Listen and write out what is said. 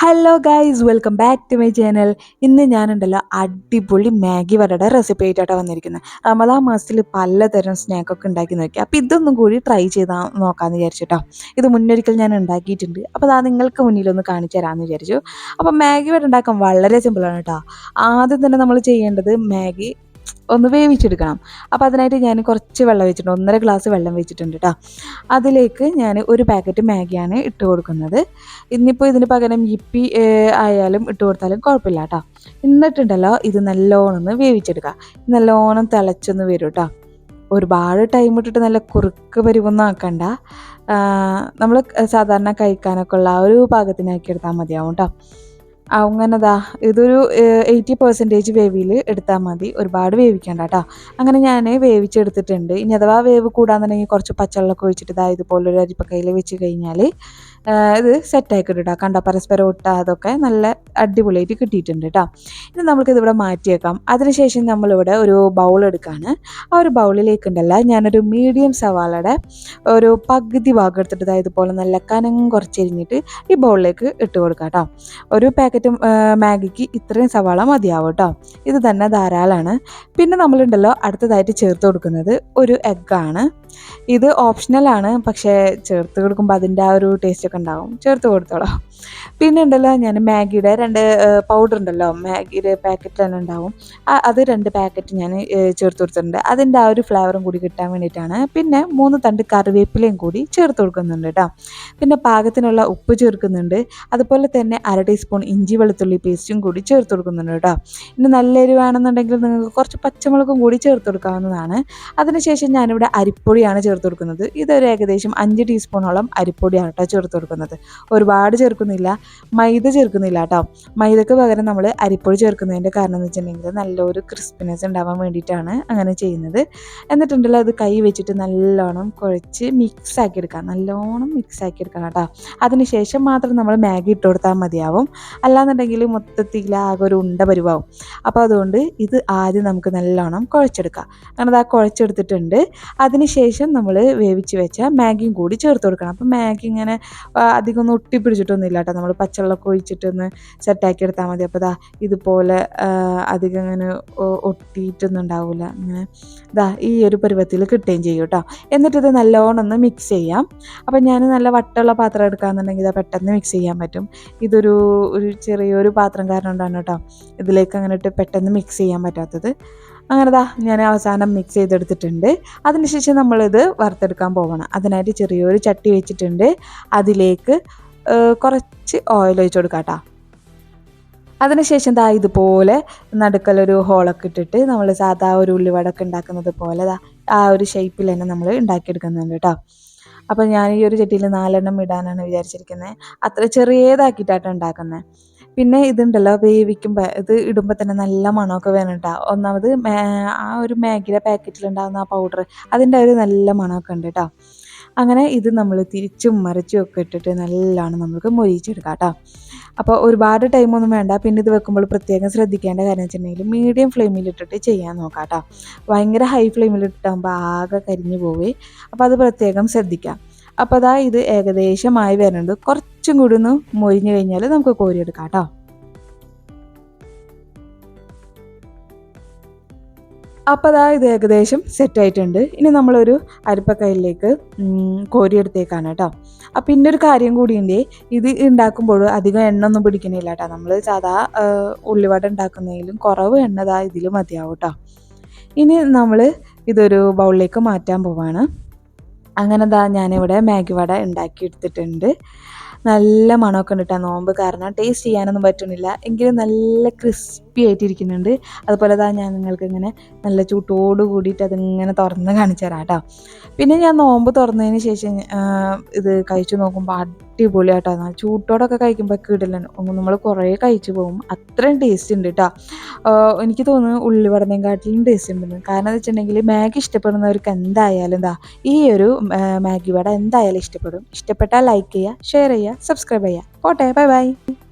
Hello guys welcome back to my channel ഇന്ന് ഞാനുണ്ടല്ലോ അടിപൊളി മാഗി വടയുടെ റെസിപ്പി ആയിട്ടാണ് വന്നിരിക്കുന്നത് റമദാൻ മാസത്തിൽ പലതരം സ്നാക്കൊക്കെ ഉണ്ടാക്കി നോക്കി അപ്പോൾ ഇതൊന്നും കൂടി ട്രൈ ചെയ്താൽ നോക്കാമെന്ന് വിചാരിച്ചിട്ടോ. ഇത് മുന്നൊരിക്കൽ ഞാൻ ഉണ്ടാക്കിയിട്ടുണ്ട്. അപ്പോൾ അത് നിങ്ങൾക്ക് മുന്നിലൊന്ന് കാണിച്ചു തരാമെന്ന് വിചാരിച്ചു. അപ്പോൾ മാഗി വട ഉണ്ടാക്കാൻ വളരെ സിമ്പിളാണ് കേട്ടോ ആദ്യം തന്നെ നമ്മൾ ചെയ്യേണ്ടത് മാഗി ഒന്ന് വേവിച്ചെടുക്കണം. അപ്പോൾ അതിനായിട്ട് ഞാൻ കുറച്ച് വെള്ളം വെച്ചിട്ടുണ്ട്. ഒന്നര ഗ്ലാസ് വെള്ളം വെച്ചിട്ടുണ്ട് കേട്ടോ അതിലേക്ക് ഞാൻ ഒരു പാക്കറ്റ് മാഗിയാണ് ഇട്ട് കൊടുക്കുന്നത്. ഇന്നിപ്പോൾ ഇതിന് പകരം ഇപ്പി ആയാലും ഇട്ട് കൊടുത്താലും കുഴപ്പമില്ല കേട്ടോ എന്നിട്ടുണ്ടല്ലോ ഇത് നല്ലോണം ഒന്ന് വേവിച്ചെടുക്കുക നല്ലോണം തിളച്ചൊന്ന് വരും കേട്ടോ ഒരുപാട് ടൈം ഇട്ടിട്ട് നല്ല കുറുക്ക് പരിവൊന്നും ആക്കണ്ട. നമ്മൾ സാധാരണ കഴിക്കാനൊക്കെ ഉള്ള ആ ഒരു പാകത്തിനാക്കി എടുത്താൽ മതിയാവും കേട്ടോ അങ്ങനെതാ ഇതൊരു എയ്റ്റി പെർസെന്റേജ് വേവിൽ എടുത്താൽ മതി. ഒരുപാട് വേവിക്കേണ്ട കേട്ടോ അങ്ങനെ ഞാൻ വേവിച്ചെടുത്തിട്ടുണ്ട്. ഇനി അഥവാ വേവ് കൂടാന്നുണ്ടെങ്കിൽ കുറച്ച് പച്ചവെള്ളമൊക്കെ ഒഴിച്ചിട്ട് ഇതാ ഇതുപോലൊരു അരിപ്പക്കയിൽ വെച്ച് കഴിഞ്ഞാൽ ഇത് സെറ്റായി കിട്ടും കണ്ട പരസ്പരം ഒട്ട അതൊക്കെ നല്ല അടിപൊളിയായിട്ട് കിട്ടിയിട്ടുണ്ട് കേട്ടോ ഇനി നമുക്കിത് ഇവിടെ മാറ്റിയേക്കാം. അതിനുശേഷം നമ്മളിവിടെ ഒരു ബൗൾ എടുക്കുകയാണ് ആ ഒരു ബൗളിലേക്ക് ഉണ്ടല്ല ഞാനൊരു മീഡിയം സവാളയുടെ ഒരു പകുതി ഭാഗം എടുത്തിട്ട് ഇതുപോലെ നല്ല കനം കുറച്ചെരിഞ്ഞിട്ട് ഈ ബൗളിലേക്ക് ഇട്ട് കൊടുക്കാം കേട്ടോ ഒരു പാക്കറ്റ് മാഗിക്ക് ഇത്രയും സവാള മതിയാവും കേട്ടോ ഇത് തന്നെ ധാരാളമാണ് പിന്നെ നമ്മളുണ്ടല്ലോ അടുത്തതായിട്ട് ചേർത്ത് കൊടുക്കുന്നത് ഒരു എഗ്ഗാണ് ഇത് ഓപ്ഷണലാണ് പക്ഷേ ചേർത്ത് കൊടുക്കുമ്പോൾ അതിന്റെ ആ ഒരു ടേസ്റ്റ് ഒക്കെ ഉണ്ടാവും. ചേർത്ത് കൊടുത്തോളാം. പിന്നെ ഉണ്ടല്ലോ ഞാൻ മാഗിയുടെ രണ്ട് പൗഡർ ഉണ്ടല്ലോ മാഗിയുടെ പാക്കറ്റ് തന്നെ ഉണ്ടാവും. അത് രണ്ട് പാക്കറ്റ് ഞാൻ ചേർത്ത് കൊടുത്തിട്ടുണ്ട്. അതിന്റെ ആ ഒരു ഫ്ലേവറും കൂടി കിട്ടാൻ വേണ്ടിയിട്ടാണ്. പിന്നെ മൂന്ന് തണ്ട് കറിവേപ്പിലയും കൂടി ചേർത്ത് കൊടുക്കുന്നുണ്ട് കേട്ടോ. പിന്നെ പാകത്തിനുള്ള ഉപ്പ് ചേർക്കുന്നുണ്ട്. അതുപോലെ തന്നെ അര ടീസ്പൂൺ ഇഞ്ചി വെളുത്തുള്ളി പേസ്റ്റും കൂടി ചേർത്ത് കൊടുക്കുന്നുണ്ട് കേട്ടോ. ഇനി നല്ല എരിവാണെന്നുണ്ടെങ്കിൽ നിങ്ങൾക്ക് കുറച്ച് പച്ചമുളകും കൂടി ചേർത്ത് കൊടുക്കാവുന്നതാണ്. അതിനുശേഷം ഞാനിവിടെ അരിപ്പൊടിയാണ് ചേർത്ത് കൊടുക്കുന്നത്. ഇതൊരു ഏകദേശം അഞ്ച് ടീസ്പൂണോളം അരിപ്പൊടിയാണ് കേട്ടോ ചേർത്ത് കൊടുക്കുന്നത്. ഒരുപാട് ചേർക്കുന്നില്ല. മൈദ ചേർക്കുന്നില്ല കേട്ടോ. മൈദക്ക് പകരം നമ്മൾ അരിപ്പൊടി ചേർക്കുന്നതിന്റെ കാരണം എന്ന് വെച്ചിട്ടുണ്ടെങ്കിൽ നല്ലൊരു ക്രിസ്പിനെസ് ഉണ്ടാവാൻ വേണ്ടിയിട്ടാണ് അങ്ങനെ ചെയ്യുന്നത്. എന്നിട്ടുണ്ടല്ലോ അത് കൈ വെച്ചിട്ട് നല്ലോണം കുഴച്ച് മിക്സ് ആക്കി എടുക്കാം. നല്ലോണം മിക്സ് ആക്കി എടുക്കണം കേട്ടോ. അതിനുശേഷം മാത്രം നമ്മൾ മാഗി ഇട്ട് കൊടുത്താൽ മതിയാവും. അല്ലാന്നുണ്ടെങ്കിൽ മൊത്തത്തിൽ ആകെ ഒരു ഉണ്ട പരിവാവും. അപ്പോൾ അതുകൊണ്ട് ഇത് ആദ്യം നമുക്ക് നല്ലോണം കുഴച്ചെടുക്കാം. അങ്ങനെ അത് ആ കുഴച്ചെടുത്തിട്ടുണ്ട് അതിനുശേഷം നമ്മൾ വേവിച്ച് വെച്ച മാഗിയും കൂടി ചേർത്ത് കൊടുക്കണം. അപ്പം മാഗി ഇങ്ങനെ അധികം ഒന്നും ഒട്ടിപ്പിടിച്ചിട്ടൊന്നും ഇല്ല കേട്ടോ. നമ്മൾ പച്ചവെള്ളമൊക്കെ ഒഴിച്ചിട്ടൊന്ന് സെറ്റാക്കി എടുത്താൽ മതി. അപ്പോൾ ഇതാ ഇതുപോലെ അധികം ഇങ്ങനെ ഒട്ടിയിട്ടൊന്നും ഉണ്ടാവില്ല ഇങ്ങനെ ഇതാ ഈ ഒരു പരുവത്തിൽ കിട്ടുകയും ചെയ്യും കേട്ടോ. എന്നിട്ടിത് നല്ലോണം ഒന്ന് മിക്സ് ചെയ്യാം. അപ്പം ഞാൻ നല്ല വട്ടമുള്ള പാത്രം എടുക്കുകയെന്നുണ്ടെങ്കിൽ ഇതാ പെട്ടെന്ന് മിക്സ് ചെയ്യാൻ പറ്റും. ഇതൊരു ഒരു ചെറിയൊരു പാത്രം കാരണം കൊണ്ടാണ് കേട്ടോ ഇതിലേക്ക് അങ്ങനെ ഇട്ട് പെട്ടെന്ന് മിക്സ് ചെയ്യാൻ പറ്റാത്തത്. അങ്ങനെ ദാ ഞാൻ അവസാനം മിക്സ് ചെയ്തെടുത്തിട്ടുണ്ട്. അതിനുശേഷം നമ്മളിത് വറുത്തെടുക്കാൻ പോകണം അതിനായിട്ട് ചെറിയൊരു ചട്ടി വെച്ചിട്ടുണ്ട്. അതിലേക്ക് കുറച്ച് ഓയിൽ ഒഴിച്ചു കൊടുക്കാം കേട്ടോ അതിനുശേഷം ദാ ഇതുപോലെ നടുക്കലൊരു ഹോളൊക്കെ ഇട്ടിട്ട് നമ്മൾ സാധാ ഒരു ഉള്ളിവടൊക്കെ ഉണ്ടാക്കുന്നത് പോലെ ദാ ആ ഒരു ഷേപ്പിൽ തന്നെ നമ്മൾ ഉണ്ടാക്കിയെടുക്കുന്നുണ്ട് കേട്ടോ അപ്പോൾ ഞാൻ ഈ ഒരു ചട്ടിയിൽ നാലെണ്ണം ഇടാനാണ് വിചാരിച്ചിരിക്കുന്നത് അത്ര ചെറിയതാക്കിയിട്ടാണ് ഉണ്ടാക്കുന്നത് പിന്നെ ഇതുണ്ടല്ലോ വേവിക്കുമ്പോൾ ഇത് ഇടുമ്പോൾ തന്നെ നല്ല മണമൊക്കെ വേണം ഒന്നാമത് ആ ഒരു മാഗിയുടെ പാക്കറ്റിലുണ്ടാകുന്ന ആ പൗഡർ അതിന്റെ ഒരു നല്ല മണമൊക്കെ ഉണ്ട് കേട്ടോ അങ്ങനെ ഇത് നമ്മൾ തിരിച്ചും മറിച്ചും ഒക്കെ ഇട്ടിട്ട് നല്ലോണം നമുക്ക് മൊരിച്ചെടുക്കാം കേട്ടോ അപ്പോൾ ഒരുപാട് ടൈമൊന്നും വേണ്ട. പിന്നെ ഇത് വെക്കുമ്പോൾ പ്രത്യേകം ശ്രദ്ധിക്കേണ്ട കാര്യം വെച്ചിട്ടുണ്ടെങ്കിൽ മീഡിയം ഫ്ലെയിമിലിട്ടിട്ട് ചെയ്യാൻ നോക്കാം കേട്ടോ ഭയങ്കര ഹൈ ഫ്ലെയിമിൽ ഇട്ടാകുമ്പോൾ ആകെ കരിഞ്ഞു പോവേ. അപ്പോൾ അത് പ്രത്യേകം ശ്രദ്ധിക്കാം. അപ്പോൾ അതാ ഇത് ഏകദേശമായി വരുന്നുണ്ട് കുറച്ചും കൂടി ഒന്ന് മൊരിഞ്ഞു കഴിഞ്ഞാൽ നമുക്ക് കോരിയെടുക്കാം കേട്ടോ. അപ്പോൾ അതാ ഇത് ഏകദേശം സെറ്റായിട്ടുണ്ട് ഇനി നമ്മളൊരു അരിപ്പക്കയിലേക്ക് കോരിയെടുത്തേക്കാണ് കേട്ടോ. അപ്പം പിന്നെ ഒരു കാര്യം കൂടിയുണ്ട്. ഇത് ഉണ്ടാക്കുമ്പോൾ അധികം എണ്ണ ഒന്നും പിടിക്കണില്ല കേട്ടോ. നമ്മൾ സാധാ ഉള്ളിവട ഉണ്ടാക്കുന്നതിലും കുറവ് എണ്ണ ഇതിൽ മതിയാവും കേട്ടോ. ഇനി നമ്മൾ ഇതൊരു ബൗളിലേക്ക് മാറ്റാൻ പോവാണ്. അങ്ങനെ ദാ ഞാനിവിടെ മാഗി വട ഉണ്ടാക്കി എടുത്തിട്ടുണ്ട് നല്ല മണമൊക്കെ ഉണ്ട് കേട്ടോ നോമ്പ് കാരണം ടേസ്റ്റ് ചെയ്യാനൊന്നും പറ്റുന്നില്ല. എങ്കിലും നല്ല ക്രിസ്പി ആയിട്ടിരിക്കുന്നുണ്ട്. അതുപോലെ തന്നെ ഞാൻ നിങ്ങൾക്ക് ഇങ്ങനെ നല്ല ചൂട്ടോട് കൂടിയിട്ട് അതിങ്ങനെ തുറന്ന് കാണിച്ചു തരാം കേട്ടോ പിന്നെ ഞാൻ നോമ്പ് തുറന്നതിന് ശേഷം ഇത് കഴിച്ചു നോക്കുമ്പോൾ അടിപൊളിയാട്ടോ ചൂട്ടോടൊക്കെ കഴിക്കുമ്പോൾ കിടലാണ് നമ്മൾ കുറേ കഴിച്ചു പോകും അത്രയും ടേസ്റ്റ് ഉണ്ട് കേട്ടോ എനിക്ക് തോന്നുന്നു ഉള്ളിവടനേക്കാട്ടിലും ടേസ്റ്റ് ഉണ്ടെന്ന്. കാരണം എന്ന് വെച്ചിട്ടുണ്ടെങ്കിൽ മാഗി ഇഷ്ടപ്പെടുന്നവർക്ക് എന്തായാലും എന്താ ഈ ഒരു മാഗി വട എന്തായാലും ഇഷ്ടപ്പെടും. ഇഷ്ടപ്പെട്ടാൽ ലൈക്ക് ചെയ്യുക ഷെയർ ചെയ്യുക സബ്സ്ക്രൈബ് ചെയ്യുക പോട്ടെ ബൈ ബൈ